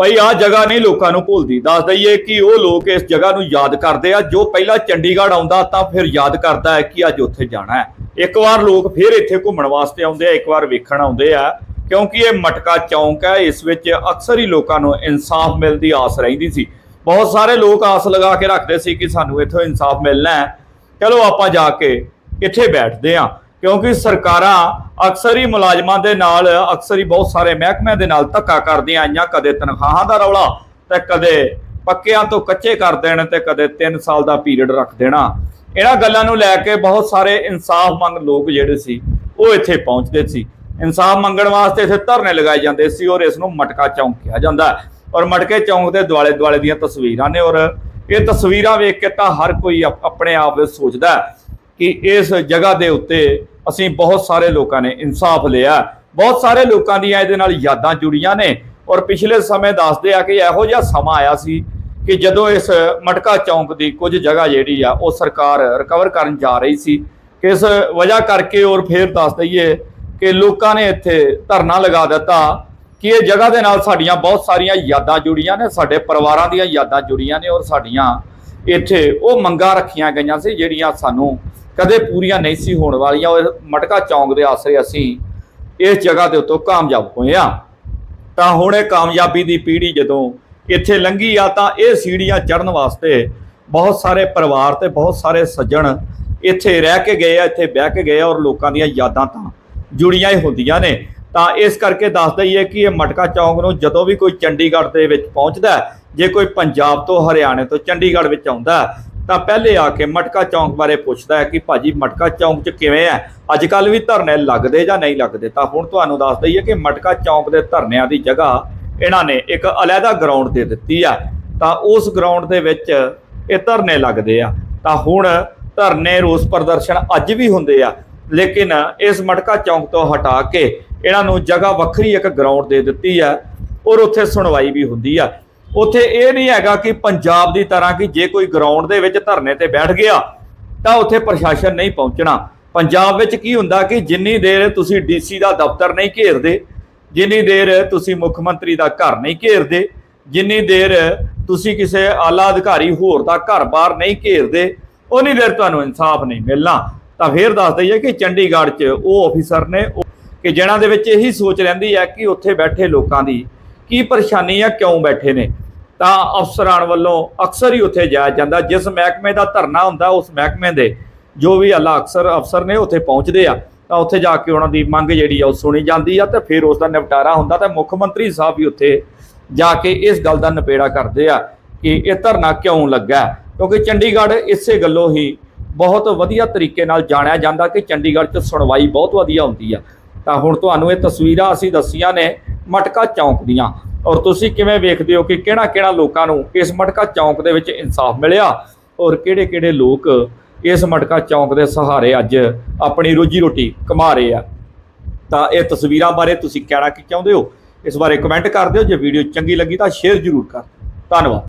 ਭਾਈ ਆ ਜਗ੍ਹਾ ਨਹੀਂ ਲੋਕਾਂ ਨੂੰ ਭੁੱਲਦੀ। ਦੱਸ ਦਈਏ ਕਿ ਉਹ ਲੋਕ ਇਸ ਜਗ੍ਹਾ ਨੂੰ ਯਾਦ ਕਰਦੇ ਆ। ਜੋ ਪਹਿਲਾਂ ਚੰਡੀਗੜ੍ਹ ਆਉਂਦਾ, ਤਾਂ ਫਿਰ ਯਾਦ ਕਰਦਾ ਹੈ ਕਿ ਅੱਜ ਉੱਥੇ ਜਾਣਾ ਹੈ। ਇੱਕ ਵਾਰ ਲੋਕ ਫਿਰ ਇੱਥੇ ਘੁੰਮਣ ਵਾਸਤੇ ਆਉਂਦੇ ਆ, ਇੱਕ ਵਾਰ ਵੇਖਣ ਆਉਂਦੇ ਆ, ਕਿਉਂਕਿ ਇਹ ਮਟਕਾ ਚੌਂਕ ਹੈ। ਇਸ ਵਿੱਚ ਅਕਸਰ ਹੀ ਲੋਕਾਂ ਨੂੰ ਇਨਸਾਫ ਮਿਲਣ ਦੀ ਆਸ ਰਹਿੰਦੀ ਸੀ। ਬਹੁਤ ਸਾਰੇ ਲੋਕ ਆਸ ਲਗਾ ਕੇ ਰੱਖਦੇ ਸੀ ਕਿ ਸਾਨੂੰ ਇੱਥੋਂ ਇਨਸਾਫ ਮਿਲਣਾ ਹੈ। ਚਲੋ ਆਪਾਂ ਜਾ ਕੇ ਇੱਥੇ ਬੈਠਦੇ ਹਾਂ। ਕਿਉਂਕਿ ਸਰਕਾਰਾਂ ਅਕਸਰ ਹੀ ਮੁਲਾਜ਼ਮਾਂ ਦੇ ਨਾਲ, ਅਕਸਰ ਹੀ ਬਹੁਤ ਸਾਰੇ ਮਹਿਕਮਿਆਂ ਦੇ ਨਾਲ ਧੱਕਾ ਕਰਦੀਆਂ ਆਈਆਂ, ਕਦੇ ਤਨਖਾਹਾਂ ਦਾ ਰੌਲਾ ਤੇ ਕਦੇ ਪੱਕਿਆਂ ਤੋਂ ਕੱਚੇ ਕਰ ਦੇਣ ਤੇ ਕਦੇ 3 ਸਾਲ ਦਾ ਪੀਰੀਅਡ ਰੱਖ ਦੇਣਾ। ਇਹਨਾਂ ਗੱਲਾਂ ਨੂੰ ਲੈ ਕੇ ਬਹੁਤ ਸਾਰੇ ਇਨਸਾਫ ਮੰਗ ਲੋਕ ਜਿਹੜੇ ਸੀ, ਉਹ ਇੱਥੇ ਪਹੁੰਚਦੇ ਸੀ। ਇਨਸਾਫ ਮੰਗਣ ਵਾਸਤੇ ਇੱਥੇ ਧਰਨੇ ਲਗਾਏ ਜਾਂਦੇ ਸੀ ਔਰ ਇਸ ਨੂੰ ਮਟਕਾ ਚੌਂਕ ਕਿਹਾ ਜਾਂਦਾ ਔਰ ਮਟਕੇ ਚੌਂਕ ਦੇ ਦੁਆਲੇ ਦੁਆਲੇ ਦੀਆਂ ਤਸਵੀਰਾਂ ਨੇ ਔਰ ਇਹ ਤਸਵੀਰਾਂ ਵੇਖ ਕੇ ਤਾਂ ਹਰ ਕੋਈ ਆਪਣੇ ਆਪ ਵਿੱਚ ਸੋਚਦਾ ਕਿ ਇਸ ਜਗ੍ਹਾ ਦੇ ਉੱਤੇ ਅਸੀਂ ਬਹੁਤ ਸਾਰੇ ਲੋਕਾਂ ਨੇ ਇਨਸਾਫ ਲਿਆ। ਬਹੁਤ ਸਾਰੇ ਲੋਕਾਂ ਦੀਆਂ ਇਹਦੇ ਨਾਲ ਯਾਦਾਂ ਜੁੜੀਆਂ ਨੇ। ਔਰ ਪਿਛਲੇ ਸਮੇਂ ਦੱਸਦੇ ਆ ਕਿ ਇਹੋ ਜਿਹਾ ਸਮਾਂ ਆਇਆ ਸੀ ਕਿ ਜਦੋਂ ਇਸ ਮਟਕਾ ਚੌਂਕ ਦੀ ਕੁਝ ਜਗ੍ਹਾ ਜਿਹੜੀ ਆ, ਉਹ ਸਰਕਾਰ ਰਿਕਵਰ ਕਰਨ ਜਾ ਰਹੀ ਸੀ। ਕਿਸ ਵਜ੍ਹਾ ਕਰਕੇ? ਔਰ ਫੇਰ ਦੱਸ ਦਈਏ ਕਿ ਲੋਕਾਂ ਨੇ ਇੱਥੇ ਧਰਨਾ ਲਗਾ ਦਿੱਤਾ ਕਿ ਇਹ ਜਗ੍ਹਾ ਦੇ ਨਾਲ ਸਾਡੀਆਂ ਬਹੁਤ ਸਾਰੀਆਂ ਯਾਦਾਂ ਜੁੜੀਆਂ ਨੇ, ਸਾਡੇ ਪਰਿਵਾਰਾਂ ਦੀਆਂ ਯਾਦਾਂ ਜੁੜੀਆਂ ਨੇ ਔਰ ਸਾਡੀਆਂ ਇੱਥੇ ਉਹ ਮੰਗਾਂ ਰੱਖੀਆਂ ਗਈਆਂ ਸੀ ਜਿਹੜੀਆਂ ਸਾਨੂੰ ਕਦੇ ਪੂਰੀਆਂ ਨਹੀਂ ਸੀ ਹੋਣ ਵਾਲੀਆਂ ਔਰ ਮਟਕਾ ਚੌਂਕ ਦੇ ਆਸਰੇ ਅਸੀਂ ਇਸ ਜਗ੍ਹਾ ਦੇ ਉੱਤੋਂ ਕਾਮਯਾਬ ਹੋਏ ਆ ਤਾਂ ਹੁਣ ਇਹ ਕਾਮਯਾਬੀ ਦੀ ਪੀੜ੍ਹੀ ਜਦੋਂ ਇੱਥੇ ਲੰਘੀ ਆ, ਤਾਂ ਇਹ ਸੀੜੀਆਂ ਚੜ੍ਹਨ ਵਾਸਤੇ ਬਹੁਤ ਸਾਰੇ ਪਰਿਵਾਰ ਤੇ ਬਹੁਤ ਸਾਰੇ ਸੱਜਣ ਇੱਥੇ ਰਹਿ ਕੇ ਗਏ ਆ, ਇੱਥੇ ਬਹਿ ਕੇ ਗਏ ਆ ਔਰ ਲੋਕਾਂ ਦੀਆਂ ਯਾਦਾਂ ਤਾਂ ਜੁੜੀਆਂ ਹੀ ਹੁੰਦੀਆਂ ਨੇ। ਤਾਂ ਇਸ ਕਰਕੇ ਦੱਸ ਦਈਏ ਕਿ ਇਹ ਮਟਕਾ ਚੌਂਕ ਨੂੰ ਜਦੋਂ ਵੀ ਕੋਈ ਚੰਡੀਗੜ੍ਹ ਦੇ ਵਿੱਚ ਪਹੁੰਚਦਾ ਜੇ ਕੋਈ ਪੰਜਾਬ ਤੋਂ ਹਰਿਆਣੇ ਤੋਂ ਚੰਡੀਗੜ੍ਹ ਵਿੱਚ ਆਉਂਦਾ ਤਾਂ ਪਹਿਲੇ ਆ ਕੇ ਮਟਕਾ ਚੌਂਕ ਬਾਰੇ ਪੁੱਛਦਾ ਹੈ ਕਿ ਭਾਜੀ ਮਟਕਾ ਚੌਂਕ 'ਚ ਕਿਵੇਂ ਹੈ? ਅੱਜ ਕੱਲ ਵੀ ਧਰਨੇ ਲੱਗਦੇ ਜਾਂ ਨਹੀਂ ਲੱਗਦੇ? ਤਾਂ ਹੁਣ ਤੁਹਾਨੂੰ ਦੱਸ ਦਈਏ ਕਿ ਮਟਕਾ ਚੌਂਕ ਦੇ ਧਰਨਿਆਂ ਦੀ ਜਗ੍ਹਾ ਇਹਨਾਂ ਨੇ ਇੱਕ ਅਲੱਗਾ ਗਰਾਊਂਡ ਦੇ ਦਿੱਤੀ ਆ। ਤਾਂ ਉਸ ਗਰਾਊਂਡ ਦੇ ਵਿੱਚ ਇਹ ਧਰਨੇ ਲੱਗਦੇ ਆ। ਤਾਂ ਹੁਣ ਧਰਨੇ ਰੋਸ ਪ੍ਰਦਰਸ਼ਨ ਅੱਜ ਵੀ ਹੁੰਦੇ ਆ। ਲੇਕਿਨ ਇਸ ਮਟਕਾ ਚੌਂਕ ਤੋਂ ਹਟਾ ਕੇ ਇਹਨਾਂ ਨੂੰ ਜਗ੍ਹਾ ਵੱਖਰੀ ਇੱਕ ਗਰਾਊਂਡ ਦੇ ਦਿੱਤੀ ਆ। ਔਰ ਉੱਥੇ ਸੁਣਵਾਈ ਵੀ ਹੁੰਦੀ ਆ। ਉੱਥੇ ਇਹ ਨਹੀਂ ਹੈਗਾ ਕਿ ਪੰਜਾਬ ਦੀ ਤਰ੍ਹਾਂ ਕਿ ਜੇ ਕੋਈ ਗਰਾਊਂਡ ਦੇ ਵਿੱਚ ਧਰਨੇ ਤੇ ਬੈਠ ਗਿਆ, ਤਾਂ ਉੱਥੇ ਪ੍ਰਸ਼ਾਸਨ ਨਹੀਂ ਪਹੁੰਚਣਾ। ਪੰਜਾਬ ਵਿੱਚ ਕੀ ਹੁੰਦਾ ਕਿ ਜਿੰਨੀ ਦੇਰ ਤੁਸੀਂ ਡੀਸੀ ਦਾ ਦਫ਼ਤਰ ਨਹੀਂ ਘੇਰਦੇ, ਜਿੰਨੀ ਦੇਰ ਤੁਸੀਂ ਮੁੱਖ ਮੰਤਰੀ ਦਾ ਘਰ ਨਹੀਂ ਘੇਰਦੇ, ਜਿੰਨੀ ਦੇਰ ਤੁਸੀਂ ਕਿਸੇ ਆਲਾ ਅਧਿਕਾਰੀ ਹੋਰ ਦਾ ਘਰ-ਬਾਰ ਨਹੀਂ ਘੇਰਦੇ ਉਨੀ ਦੇਰ ਤੁਹਾਨੂੰ ਇਨਸਾਫ ਨਹੀਂ ਮਿਲਣਾ। ਤਾਂ ਫੇਰ ਦੱਸ ਦਈਏ ਕਿ ਚੰਡੀਗੜ੍ਹ 'ਚ ਉਹ ਅਫੀਸਰ ਨੇ ਕਿ ਜਿਹਨਾਂ ਦੇ ਵਿੱਚ ਇਹੀ ਸੋਚ ਰਹਿੰਦੀ ਹੈ ਕਿ ਉੱਥੇ ਬੈਠੇ ਲੋਕਾਂ ਦੀ ਕੀ ਪਰੇਸ਼ਾਨੀ ਆ ਕਿਉਂ ਬੈਠੇ ਨੇ? ਤਾਂ ਅਫਸਰਾਂ ਵੱਲੋਂ ਅਕਸਰ ਹੀ ਉੱਥੇ ਜਾਇਆ ਜਾਂਦਾ। ਜਿਸ ਮਹਿਕਮੇ ਦਾ ਧਰਨਾ ਹੁੰਦਾ, ਉਸ ਮਹਿਕਮੇ ਦੇ ਜੋ ਵੀ ਅੱਲਾ ਅਕਸਰ, ਅਫਸਰ ਨੇ ਉੱਥੇ ਪਹੁੰਚਦੇ ਆ, ਤਾਂ ਉੱਥੇ ਜਾ ਕੇ ਉਹਨਾਂ ਦੀ ਮੰਗ ਜਿਹੜੀ ਆ ਉਹ ਸੁਣੀ ਜਾਂਦੀ ਆ ਤੇ ਫਿਰ ਉਸ ਦਾ ਨਿਪਟਾਰਾ ਹੁੰਦਾ ਤੇ ਮੁੱਖ ਮੰਤਰੀ ਸਾਹਿਬ ਵੀ ਉੱਥੇ ਜਾ ਕੇ ਇਸ ਗੱਲ ਦਾ ਨਿਪੇੜਾ ਕਰਦੇ ਆ ਕਿ ਇਹ ਧਰਨਾ ਕਿਉਂ ਲੱਗਾ ਕਿਉਂਕਿ ਚੰਡੀਗੜ੍ਹ ਇਸੇ ਗੱਲੋਂ ਹੀ ਬਹੁਤ ਵਧੀਆ ਤਰੀਕੇ ਨਾਲ ਜਾਣਿਆ ਜਾਂਦਾ ਕਿ ਚੰਡੀਗੜ੍ਹ 'ਚ ਸੁਣਵਾਈ ਬਹੁਤ ਵਧੀਆ ਹੁੰਦੀ ਆ। ਤਾਂ ਹੁਣ ਤੁਹਾਨੂੰ ਇਹ ਤਸਵੀਰਾਂ ਅਸੀਂ ਦੱਸੀਆਂ ਨੇ ਮਟਕਾ ਚੌਂਕ ਦੀਆਂ। ਔਰ ਤੁਸੀਂ ਕਿਵੇਂ ਵੇਖਦੇ ਹੋ ਕਿ ਕਿਹੜਾ ਕਿਹੜਾ ਲੋਕਾਂ ਨੂੰ ਇਸ ਮਟਕਾ ਚੌਂਕ ਦੇ ਵਿੱਚ ਇਨਸਾਫ ਮਿਲਿਆ? ਔਰ ਕਿਹੜੇ ਕਿਹੜੇ ਲੋਕ ਇਸ ਮਟਕਾ ਚੌਂਕ ਦੇ ਸਹਾਰੇ ਅੱਜ ਆਪਣੀ ਰੋਜੀ ਰੋਟੀ ਕਮਾ ਰਹੇ ਆ? ਤਾਂ ਇਹ ਤਸਵੀਰਾਂ ਬਾਰੇ ਤੁਸੀਂ ਕਹਿਣਾ ਕੀ ਚਾਹੁੰਦੇ ਹੋ? ਇਸ ਬਾਰੇ ਕਮੈਂਟ ਕਰ ਦਿਓ। ਜੇ ਵੀਡੀਓ ਚੰਗੀ ਲੱਗੀ ਤਾਂ ਸ਼ੇਅਰ ਜ਼ਰੂਰ ਕਰ। ਧੰਨਵਾਦ।